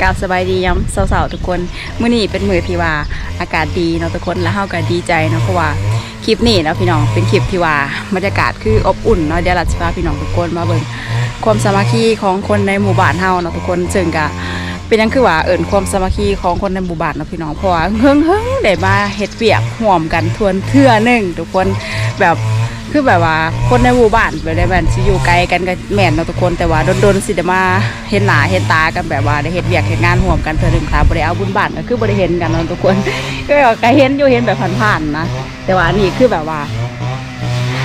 กราบสบายดีย้ำสาวๆทุกคนมื้อนี้เป็นมื้อที่ว่าอากาศดีเนาะทุกคนแล้วเฮาก็ดีใจเนาะเพราะว่าคลิปนี้เนาะพี่น้องเป็นคลิปที่ว่าบรรยากาศคืออบอุ่นเนาะเดี๋ยวเราจะพาพี่น้องทุกคนมาเบิ่งความสามัคคีของคนในหมู่บ้านเฮาเนาะทุกคนซึ่งก็เป็นยังคือว่าเอิ่นความสามัคคีของคนในหมู่บ้านเนาะพี่น้องเพราะว่าเฮิงเฮิงได้มาเฮ็ดเวียกร่วมกันทวนเทื่อหนึ่งทุกคนแบบ คือแบบว่าคนในหมู่บ้านแบบได้แบบสิอยู่ไกลกันก็แม่นเนาะทุกคนแต่ว่าโดนๆสิได้มาเห็นหน้าเห็นตากันแบบว่าได้เฮ็ดเวียกเฮ็ดงานร่วมกันเทื่อหนึงค่ะบ่ได้เอาบุญบ้านก็คือบ่ได้เห็นกันเนาะทุกคน ก็แบบก็เห็นอยู่เห็นแบบผ่านๆนะแต่ว่าอันนี้คือแบบว่า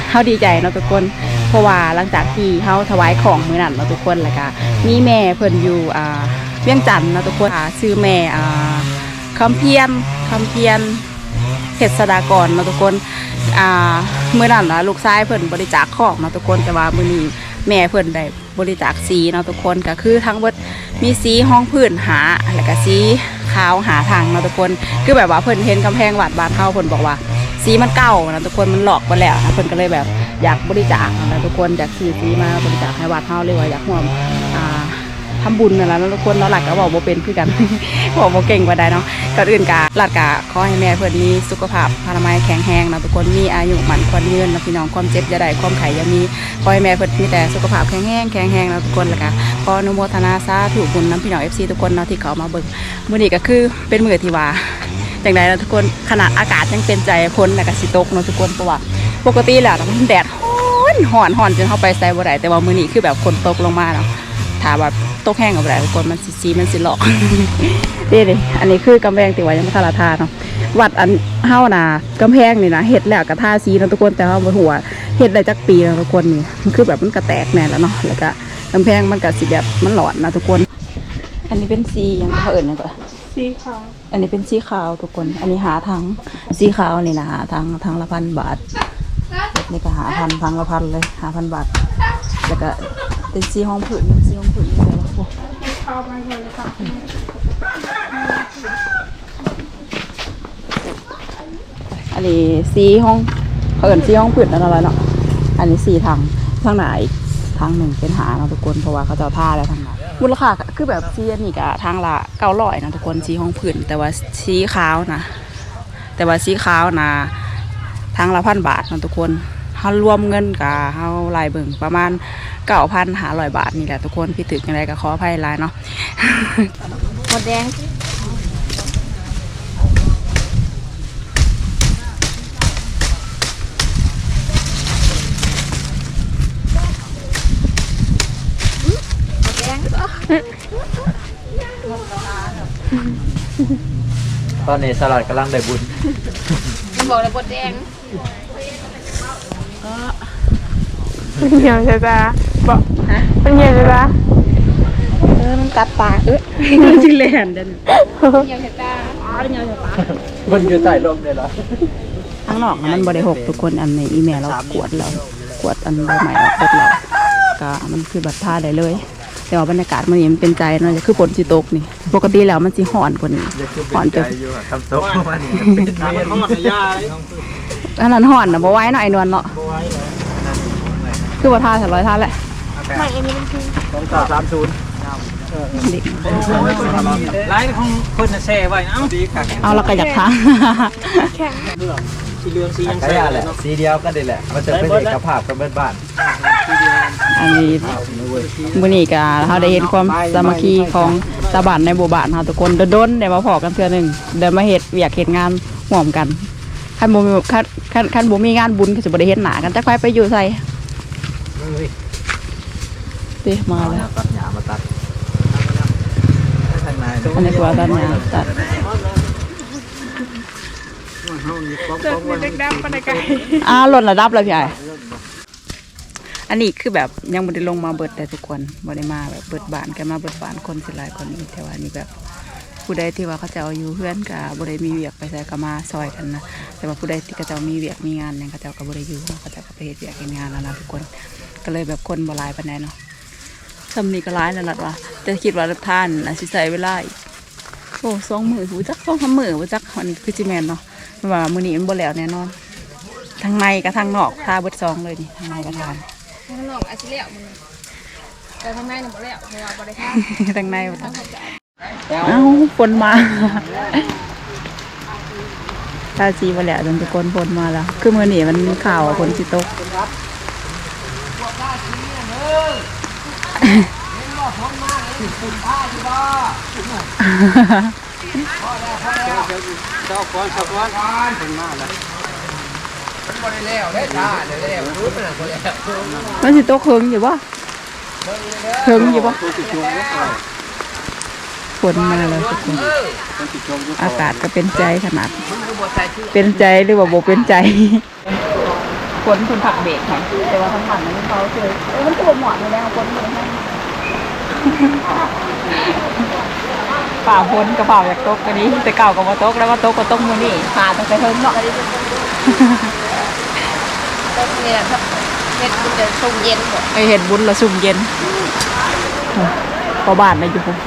เฮาดีใจเนาะทุกคนเพราะว่าหลังจากที่เฮาถวายของมื้อนั้นเนาะทุกคนแล้วก็มีแม่เพิ่นอยู่อ่าเวียงจันทน์เนาะทุกคนอ่าชื่อแม่อ่าคำเพียนคำเพียนเขตสดากรเนาะทุกคน อ่าเมื่อนั้นนะลูกชายเพิ่นบริจาคของเนาะทุกคนแต่ว่ามื้อนี้แม่เพิ่นได้บริจาคสีเนาะทุกคนก็คือทั้งเบิดมีสีห้องพื้นหาแล้วก็สีขาวหาทางเนาะทุกคน คือแบบว่าเพิ่นเห็นกำแพงวัดบ้านเฮาเพิ่นบอกว่าสีมันเก่านะทุกคนมันหลอกไปแล้วนะเพิ่นก็เลยแบบอยากบริจาคนะทุกคนอยากซื้อสีมาบริจาคให้วัดเฮาเลยว่าอยากร่วม อ่าทำบุญนั่นแหละทุกคนเนาะหลักก็บอกบ่เป็นคือกันบอกบ่เก่งกว่าใดเนาะก่อนอื่นกะหลักกะขอให้แม่เพิ่อนมีสุขภาพพลามัยแข็งแรงเนาะทุกคนมีอายุหมันควรยืนนะพี่น้องความเจ็บอย่าได้ความไข้อย่ามีขอให้แม่เพิ่อนมีแต่สุขภาพแข็งแรงแข็งแรงเนาะทุกคนแล้วก็ขออนุโมทนาสาธุบุญน้ำพี่น้อง FC ทุกคนเนาะที่เขามาเบิ่งมื้อนี้ก็คือเป็นมื้อที่ว่าจังใดเนาะทุกคนขนาดอากาศยังเป็นใจพ้นแล้วก็สิตกเนาะทุกคนเพราะว่าปกติแหละมันแดดร้อนร้อนร้อนจนเข้าไปใส่บ่ได้แต่ว่ามื้อนี้คือแบบฝนตกลงมาเนาะถ้าแบบ ตกแห้งกับบ่ได้ทุกคนมันสิสีมันสิหลอกนี่ดิอันนี้คือกำแพงติว่ายังไม่ทาราทาเนาะวัดอันเฮานะกำแพงนี่นะเฮ็ดแล้วก็ทาสีเนาะทุกคนแต่ว่าบ่หัวาเฮ็ดได้จักปีแล้วทุกคนนี่มันคือแบบมันก็แตกแน่แล้วเนาะแล้วก็กำแพงมันก็สิแบบมันหลอนนะทุกคน อันนี้เป็นสีหยังเขาเอิ้นหยังก็สีขาวอันนี้เป็นสีขาวทุกคน อันนี้หาทางสีขาวนี่นะหาทางทางละพันบาทนี่ก็หาพันทางละพันเลยหาพันบาทแล้วก็ เป็นสีห้องผืนสีห้องผืนนี่เลยโอ้สีขาวมาเลยค่ะอันนี้สีห้องเขาเอินสีห้องผืนนั่นอะไรเนาะอันนี้สีทางทางไหนทางหนึ่งเป็นหาเนาะทุกคนเพราะว่าเขาจะเอาท่าแล้วทางไหนมูลค่าคือแบบสีอันนี้ก็ทางละเก้าร้อยนะทุกคนสีห้องผืนแต่ว่าสีขาวนะแต่ว่าสีขาวนะทางละพันบาทนะทุกคน เขารวมเงินกับเขารายเบิ่งประมาณเก้าพันหาร้อยบาทนี่แหละทุกคนพี่ถึกยังไงก็ขออภัยหลายเนาะหมดแดงตอนนี้สลัดกำลังได้บุญมันบอกเลยหมดแดง เป็นเหี่ยวใช่ปะบอกฮะเป็นเหี่ยวใช่ปะเออมันกัดปากเอ้ยจิเลนเด่นเหี่ยวเห็ดตามันอยู่ใต้ลมเลยเหรอข้างนอกน่ะมันบริหกทุกคนอันในอีเมลเรากวดเรากวดอันใบใหม่ออกเบิดเราก็มันคือบัตรท่าได้เลย แต่ว่าบรรยากาศมันนี่มันเป็นใจเนาะจะคือฝนสิตกนี่ ปกติแล้วมันสิห่อนกว่านี้ห่อนจนอยู่อะทำโต๊ะวันนี้เป็นเมนทอดยาอันนั้นห่อนนะบ่ไหว้เนาะไอ้นวลเนาะคือว่าท่าสร้อยท่าแหละไม่อันนี้มันคือสองสามสามศูนย์ดิไลน์ของคนน่ะแชร์ไว้นะเอ้าดีค่ะเอาแล้วก็อยากท่าแข็งสีเหลืองสียังขแชร์ยะเลแหยละสีเดียวกันนี่แหละ มันจะเป็นเอกภาพกับเบิดบ้าน อันนี้มื้อนี้ก็เราได้เห็นความสามัคคีของชาวบ้านในหมู่บ้านเฮาทุกคนโดนๆได้มาพอกันเทื่อหนึงได้มาเฮ็ดเวียกเฮ็ดงานร่วมกันคันบ่มีคันคันคันบ่มีงานบุญก็สิบ่ได้เฮ็ดหน้ากันจักไปไปอยู่ไสติมาแล้วตัดหญ้ามาตัดข้างในอันนี้คือว่าตัดหญ้าตัดเกิดมีเด็กดำปานใดไกลอ่าลดระดับแล้วพี่ไอ้ อันนี้คือแบบยังบ่ได้ลงมาเบิดแต่ทุกคนบ่ได้มาแบบเบิดบานกันมาเบิดบานคนสิหลายคนนี้แต่ว่านี่แบบผู้ใดที่ว่าเขาจะเอาอยู่เพื่อนกับบ่ได้มีเวียกไปใส่กมาซอยกันนะแต่ว่าผู้ใดที่เขาจ้ามีเวียกมีงานเนี่ยเขาจ้าก็บ่ได้อยู่เขาจ้าก็ไปเฮ็ดเวียกเฮ็ดงานแล้วนะทุกคนก็เลยแบบคนบลายปานใดเนาะซำนี้ก็หลายแล้วล่ะว่าแต่คิดว่าท่านน่ะสิใช้เวลาอีกโอ้สองมือหูจักสองสามมือบ่จักมันคือสิแมนเนาะว่ามือนี้มันบ่แล้วแน่นอนทางในกับทางนอกทาเบิดซองเลยนี่ทางในกับทาง ข้างนอกอาจจะเลี้ยวมันแต่ข้างในน่ะบ่เลี้ยวเพราะว่าบ่ได้ทาทางในบ่ต้ต้อองงเข้าใจเอ้าฝนมาตาจีมาแล้วจนทุกคนฝนมาแล้ว คือมือหนีมันข่าวว่าฝนสิตก เจ้าก้อนเจ้าก้อนเป็นมา แล้วมันสิตกเฮิงอยู่ปะเฮิงอยู่ปะฝนมาแล้วทุกคนอากาศก็เป็นใจขนาด เป็นใจหรือว่าโบเป็นใจฝนคนผักเบรกค่ะแต่ว่าทั้งวันนั้นเขาเจอเอ้ยมันตัวหมอนเลยแล้วฝนเลยให้ป่าฝนกระเป๋าอยากตกกันนี้แต่เก่าก็มาตกแล้วมาตกก็ตกมือนี่ผ่าตั้งแต่เฮิงเนาะ ต้นเนี่ยครับเฮ็ดจะชงเย็นหมดไอเห็ดบุญละสุ่มเย็นพอบานนะอยู่พุ่น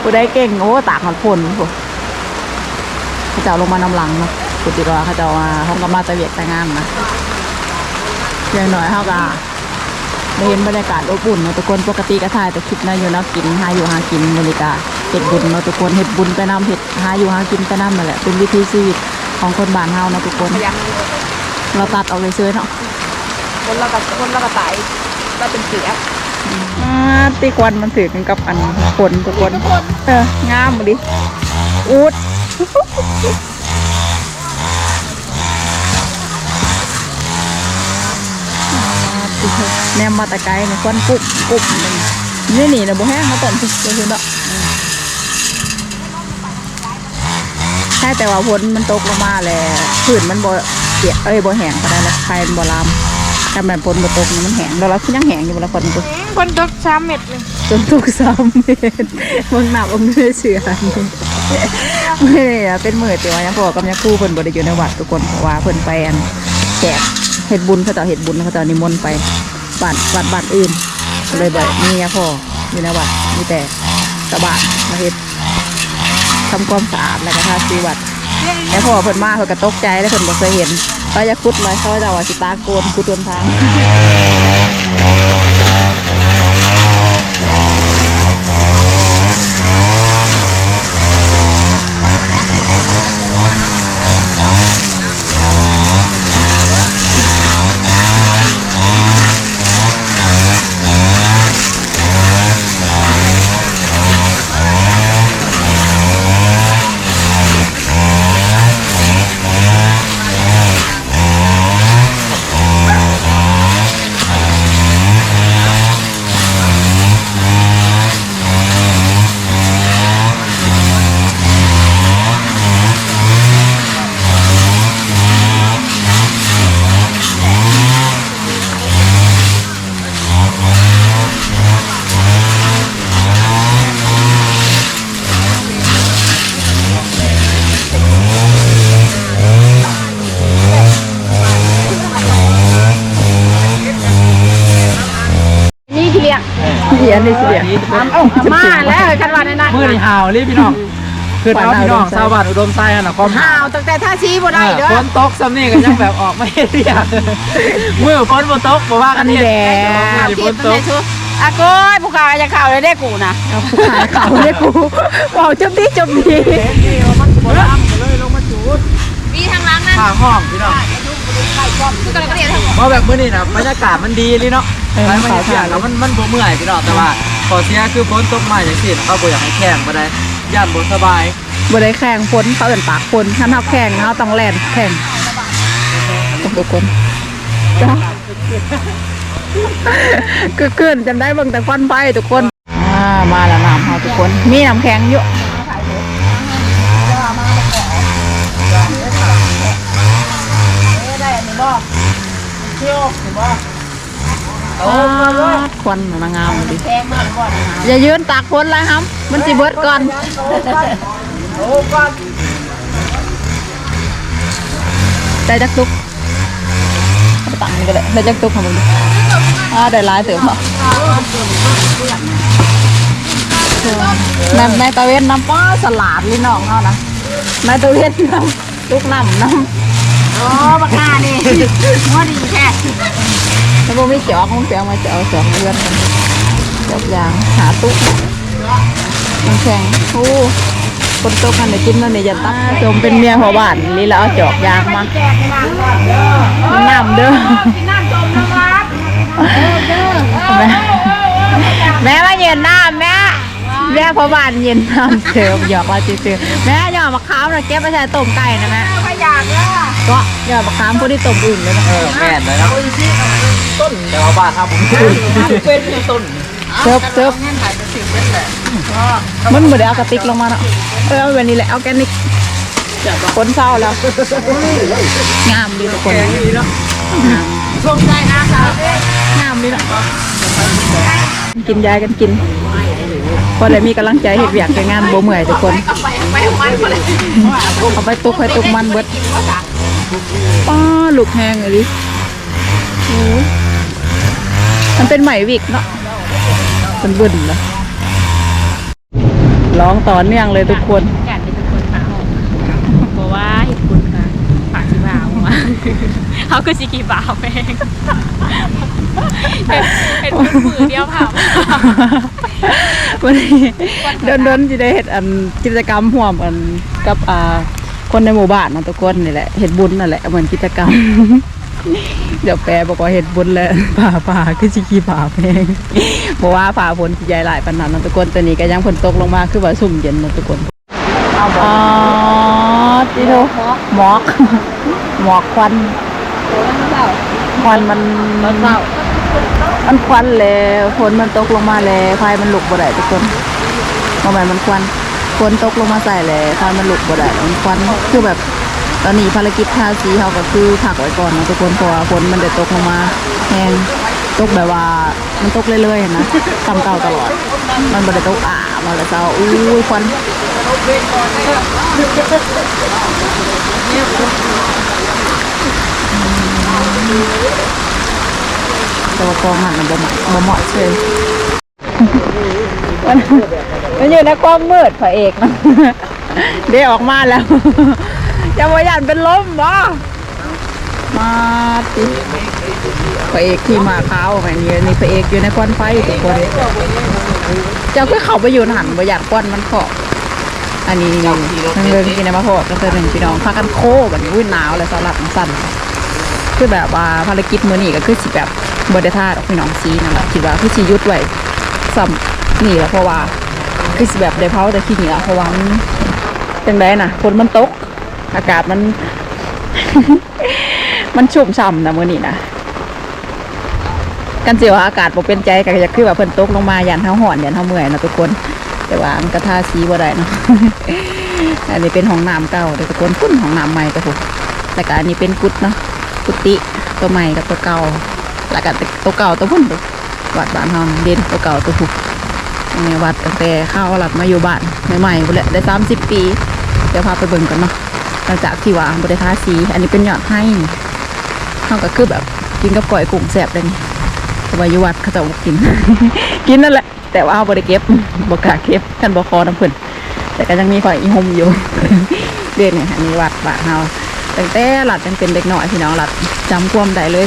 ผู้ได้เก่งโอ้ตากมันพ่นพุ่นเขาจะเอาลงมานำหลังเนาะปุติว่าเขาจะเอามาห้องกำมาตะเวียดแต่งานนะเพียงหน่อยเขาก็ได้เห็นบรรยากาศอบอุ่นเนาะทุกคนปกติก็ถ่ายแต่คลิปนะอยู่นะกินหาอยู่หากินบรรยากาศเห็ดบุญเนาะทุกคนเห็ดบุญไปน้ำเห็ดหาอยู่หากินไปน้ำนั่นแหละเป็นวิถีชีวิต ของคนบ้านเฮาเนาะทุกคนยังเราตัดเอาเลยเซื้อเนาะคนละกับคนละกับตายก็เป็นเสืออ่าตีควันมันถือกันกับอันฝนทุกคน เอองามมาดิอูดอ่าติเถอะแนมมาแตะไกลในควันกุบกุบหนึ่งนี่นี่นะบ่แห้งเขาตอนสิเดี๋ยวเนาะใช่แต่ว่าฝนมันตกลงมาแหละพื้นมันบ่เปียกเอ้ยบ่แห้งก็ได้แล้วใครมันบ่ลามแต่แบบฝนบ่ตกนี่มันแห้งแล้วเราคือยังแห้งอยู่บ่ละฝนตกคนตกสามเม็ดเลยจนถูกซ้ำเมตรมึงหนับมึงไม่ได้เชื่อนี่ไม่ได้อะเป็นมือแต่ว่ายังพอกับยังคู่เพิ่นบ่ได้อยู่ในวัดทุกคนเพราะว่าเพิ่นไปอันแจกเฮ็ดบุญเขาเจ้าเฮ็ดบุญเขาเจ้านิมนต์ไปบ้านวัดบ้านอื่นก็เลยแบบมียังพออยู่ในวัดมีแต่ตะบานมาเฮ็ด ทำความสะอาดแล้วก็ทาสีวัดแล้วพอเพิ่นมาเพิ่นก็ตกใจแล้วเพิ่นบ่เคยเห็นก็จะคุดมาเขาจะว่าสิตาโกนคุดบนทาง ยนนี่สิเดียวเอ้ามาแล้วกันว่านั่นน่ะมือนี่ห่าวรีบพี่น้องคือเอาพี่น้องชาวบ้านอุดมไซน์น่ะความห่าวตั้งแต่ท่าชี้บ่ได้เด้อฝนตกซ้ำนี่ก็ยังแบบออกไม่เรียกมือฝนบ่ตกบ่ว่ากันนี่เฮ็ดแหละข่าวฝที่นมันตได้กชุอาก้อยผู้ข่าวจะข่าวเลยได้กูนะเอาผู้ขายเขาเลยกูบอกจบดีจบดีมีทางหล้างนั่นข้างห้องพี่น้อง คือกันก็เรียนทางเพราะแบบมื้อนี้น่ะบรรยากาศมันดีเลยเนาะไปมาเที่ยวแล้วมันมันบ่เมื่อยพี่น้องแต่ว่าขอเสียคือฝนตกมาจังซี่เขาบ่อยากให้แข่งบ่ได้ย่านบ่สบายบ่ได้แข่งฝนเขาเอิ่นปากฝนถ้าเฮาแข่งเฮาต้องแล่นแข่งทุกคนจ้าคือเกินจำได้เบิ่งแต่ควันไฟทุกคนอ่ามาแล้วน้ำเฮาทุกคน มีน้ำแข็งอ ยู่โอ้ควันมันงามดิอย่ายืนตากฝนเลยครับ มันสิเบิดก่อนได้จักตุกเอาไปตังนี่ก็ได้ได้จักตุกของมึงดิอ่าได้หลายเติมเหรอในในตะเวนน้ำป้าสลัดลิ้นน้องเขานะในตะเวนน้ำตุกน้ำน้ำโอ้บักหน้านี่หัวดี แล้วพวกมีจอกของเสียงมาจะเอาสองเดือนกันจอกยางหาตุ๊กน้ำแข็งโอ้คนโตกันได้กินแล้วเนี่ยยันตับสมเป็นเมียหัวบ้านนี่แล้วเอาจอกยางมาน้ำเด้อแม่แม่มาเย็นน้ำแม่แม่พอบานเย็นน้ำเติมหยอกว่าจืดๆแม่หยอกมะขามเราเก็บไปใส่ต้มไก่นะแม่ ก็หยอกมะขามพวกที่ต้มอื่นเลยนะเออแม่นเลยนะต้นแต่ว่าบ้านทำผมเป็นต้นเซิร์ฟเซิร์ฟมันเหมือนเอากระติกลงมาเนาะเออเอาแบบนี้แหละเอาแกนิกคนเศร้าแล้วงามดีทุกคนดีเนาะงามงามดีเนาะกินยากันกินพ อเลยมีกำลังใจเห็ดเวียกในงานโบเมื่อยทุกคนเอาไปตุกไปตุกมันเบิดป้าลูกแห้งเลยดิโอ้ยมันเป็นไหมวิกเนาะมันบึ้นนะร้องต่อเนื่องเลยทุกคนากเป็นคนฝาออกเพราะว่าเห็ดคุณค่ะฝาสีบ่าวมาเขาคือสีกีบ่าวเองเห็ดคุณมือเดียวเผาวันนี้เดินเดินจะได้เห็ดอันกิจกรรมห่วมกันกับอ่าคนในหมู่บ้านเนาะทุกคนนี่แหละเห็ดบุญนั่นแหละเหมือนกิจกรรมเดี๋ยวแปลบอกว่าเห็ดบุญแล้วป่าป่าคือชิคีป่าเพลงบอกว่าป่าฝนสิใหญ่หลายปานนั้นเนาะทุกคนตัวนี้ก็ยังฝนตกลงมาคือว่าสุ่มเย็นเนาะทุกคนอ๋อจิโดหมอกหมอกควัน ควันมันมันควันแล้วฝนมันตกลงมาแล้วไฟมันลุกบ่ได้ทุกคนทำไมมันควันฝนตกลงมาใส่แล้วไฟมันลุกบ่ได้แล้วมันควันคือแบบตอนนี้ภารกิจทาสีเขาก็คือผักไว้ก่อนนะทุกคนเพราะว่าฝนมันจะตกลงมาแห้งตกแบบว่ามันตกเรื่อยๆเห็นนะทำเก่าตลอด มันบ่ได้ตกอ่ามาแล้วเจ้าอู้ยควัน แต่ว่ากองมันมันบ่เหมาะบ่เหมาะเชยมันมันอยู่ในความมืดพระเอกมันได้ออกมาแล้วจะมายันเป็นลมบ่มาติพระเอกที่มาขาแบบนี้นี่พระเอกอยู่ในควันไฟทุกคนเจ้าก็เข้าไปอยู่หันบ่อยากควันมันเขอบอันนี้ทางเดินกินในมาพอก็เจอหนึ่งพี่น้องพากันโคแบบนี้อุ้ยหนาวเลยสลับสั่น คือแบบว่าภารกิจมื้อนี้ก็คือสิแบบบ่ได้ท่าดอกพี่น้องซีนั่นแหละคิดว่าคือสิยุดไว้ซ้ำนี่แหละเพราะว่าคือสิแบบได้เผาแต่ที่นี่ละเพราะว่ามันจังไดน่ะฝนมันตก อากาศมัน มันชุ่มฉ่ำนะมื้อนี้นะกันเสียวอากาศบ่เป็นใจก็อยากคือว่าเพิ่นตกลงมายันเฮาห่อนยันเฮาเมื่อยนะทุกคน แต่ว่ามันก็ทาสีบ่ได้เนาะอันนี้เป็นห้องน้ำเก่าเด้อทุกคนพุ่นห้องน้ำใหม่ก็ถูกแล้วก็อันนี้เป็นกุฏิเนาะ กุฏิตัวใหม่กับตัวเก่าแล้วก็ตัวเก่าตัวพุ่นวัดบ้านเฮาเด่นตัวเก่าตัวถูกในวัดตั้งแต่เข้าหลับมาอยู่บ้านใหม่ๆพุ่นแหละได้สามสิบปีเดี๋ยวพาไปเบิ่งกันเนาะหลังจากที่ว่าบริทาสี อันนี้เป็นยอดให้เขาก็คือแบบกินกับก่อยกุ้งแสบเลยนี่แต่ว่าอยู่วัดเขาจะกิน กินนั่นแหละ แต่ว่าเอาบริเก็บบกล้าเก็บท่านบคอน้ำเพิ่นแต่ก็ยังมีข่อยอีหมอยู่เด่นเนี่ยอันนี้วัดบ้านเฮา ตั้งแต่หลัดยังเป็นเด็กน้อยพี่น้องหลัดจำความได้เลย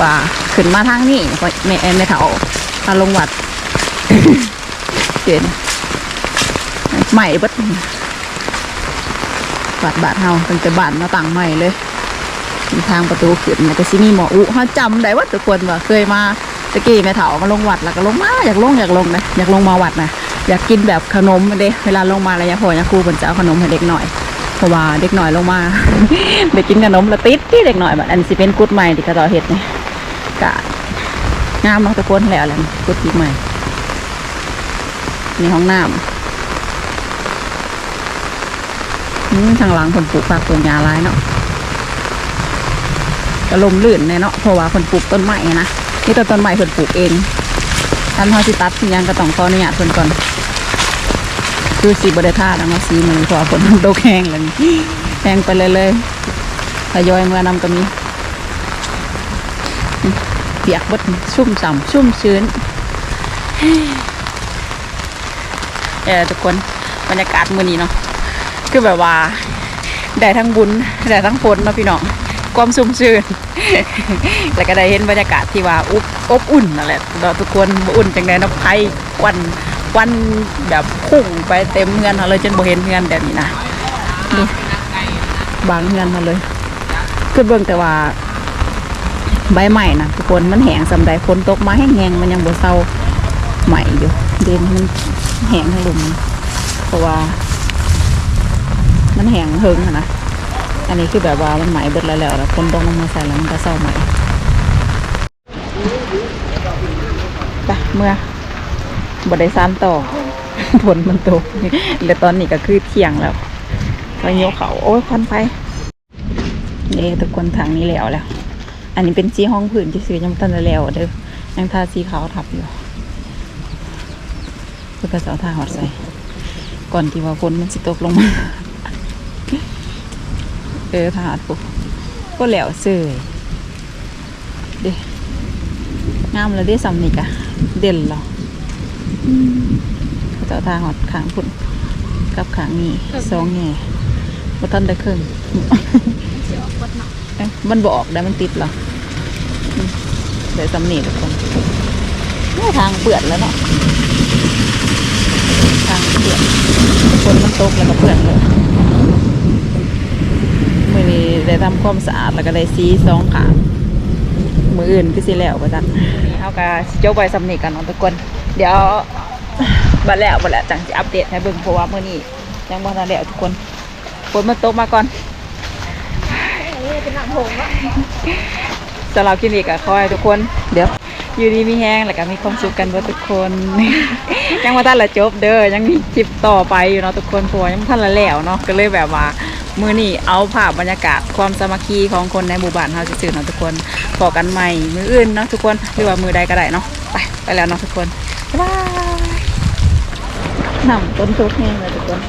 ว่าขึ้นมาทางนี้ข่อยแม่แม่เฒ่าพาลงวัดเห็นใหม่บัดบาดบาดเฮาตั้งแต่บานมาต่างใหม่เลยมีทางประตูขึ้นแล้วก็สิมีหมออุเฮาจำได้ว่าทุกคนว่าเคยมาตะกี้แม่เฒ่ามาลงวัดแล้วก็ลงมาอยากลงอยากลงนะอยากลงมาวัดนะอยากกินแบบขนมเด้เวลาลงมาแล้วยาพ่อยาครูเพิ่นจะเอาขนมให้เด็กหน่อย เพราะว่าเด็กหน่อยลงมาได้กินขนมละติดที่เด็กหน่อยแบัดอันสิเป็นกุดใหม่ที่เขาเจ้าเฮ็ดนี่ก็งามเนาะทุกนแล้วแหละกุดที่ใหม่ในห้องน้ำทางหลังคนปลูกผักปลูกหญ้าลายเนาะก็ลมลื่นแน่เนาะเพราะว่าคนปลูกต้นไม้นะนี่ต้นต้นไม้คนปลูกเองท่านเขาสิตัดสิยังก็ต้องขออนุญาตเพิ่นก่อน คือสีบริท่าแล้วเนาสีมือพราะว่าฝนมันตกแห้งแล้วนี่แห้งไปเลยเลยทยอยเมื่อนำก็มีอืมเปียกบดชุ่มฉ่ำชุ่มชื้นเออทุกคนบรรยากาศมื้อนี้เนาะคือแบบว่าได้ทั้งบุญได้ทั้งฝนเนาะพี่น้องความสุ่มชื่นแล้วก็ได้เห็นบรรยากาศที่ว่าอบอบอุ่นนั่นแหละเนาทุกคนบ่อุ่นจังไดเนาะไผควัน วันแบบพุ่งไปเต็มเงินเราเลยจนบ่เห็นเงินแบบนี้นะดูบางเงินมาเลยคือเบิ่งแต่ว่า ใบใหม่นะทุกคนมันแห้งสำใดฝนตกมาแห้งมันยังบ่เศร้าใหม่อยู่เดนมันแห้งทั้งหลุมเพราะว่า มันแห้งเฮิงอะนะอันนี้คือแบบว่ามันไหม่เบิดแล้วแล้วแล้วคนต้องลงมาใส่แล้วมันก็เศร้าใหม่ไปเมื่อ บดไดซานต่อฝนมันตกแล้วตอนนี้ก็คือเที่ยงแล้ว ก็เหี่ยวเขาโอ้ยควันไฟนี่ทุกคนทางนี้แล้วแล้ว อันนี้เป็นสีห้องผืนที่ซื้อยังบ่ทันแล้วเด้อยังทาสีขาวทับอยู่เพื่อก็จะเอาทาหอดใส่ ก่อนที่ว่าฝนมันสิตกลงมา เออทาหารปุ๊บก็แล้วเสยเด้งามแล้วเด้สำนิกอะเด่นหรอ เขาจะเอาทางหอดขางพุ่นกับขางนี้สองแง่บ่ทันได้ครึ่งเอ๊ะมันบอกได้มันติดเหรออืมเดี๋ยวสำนีทุกคนเนี่ยทางเปื่อนแล้วเนาะทางเปื่อนคนมันตกแล้วก็เปื่อนเลยมือนี้ได้ทำความสะอาดแล้วก็ได้ซีสองขางมืออื่นคือสิแล้วประจักเอากะโจกไปสำนีกันเนาะทุกคน เดี๋ยวบัดแล้วบัดแล้วจังจะอัปเดตให้เบิ่งเพราะว่ามื้อนี้ยังบ่ทันแล้วทุกคนฝนมันตกมาก่อนสำหรับคลินิกก็ขอให้ทุกคน เดี๋ยว อยู่ดีมีแห้งแล้วก็มีความสุขกันเบ่ทุกคน ยังบ่ทันละจบเด้อยังมีคลิปต่อไปอยู่เนาะทุกคนพราะว่ายังบ่ทันละแล้วเนาะก็เลยแบบว่ามือนี้เอาภาพบรรยากาศความสามัคคีของคนในหมู่บ้านเฮาซื่อๆเนาะทุกคนพอกันใหม่มืออื่นเนาะทุกคนหรือว่ามือใดก็ได้เนาะไปไปแล้วเนาะทุกคน หนังต้นทุกแห้งเลยทุกคน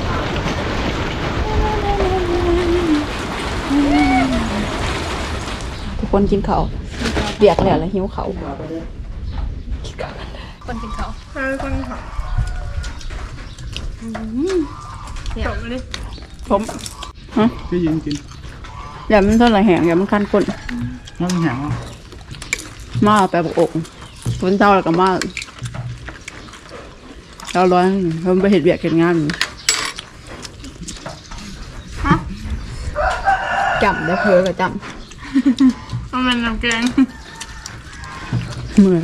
ทุกคนกินเขาวเบียกแล้วแล้วหิวเขาวคนกินเขาเออคนขอจบเลยผมฮะพี่ยิงกินอย่ามันเท่าไหร่แห้งอย่ามันคันก้นน้ำแข็งมาเอาไปบอกอกฝนเท่าแล้วก็มา เราร้อยเพิ่มไปเห็ดเบียกเห็ดงานอยู่จำได้เพอกับจมันเป็นน้ำแกงำเหมือน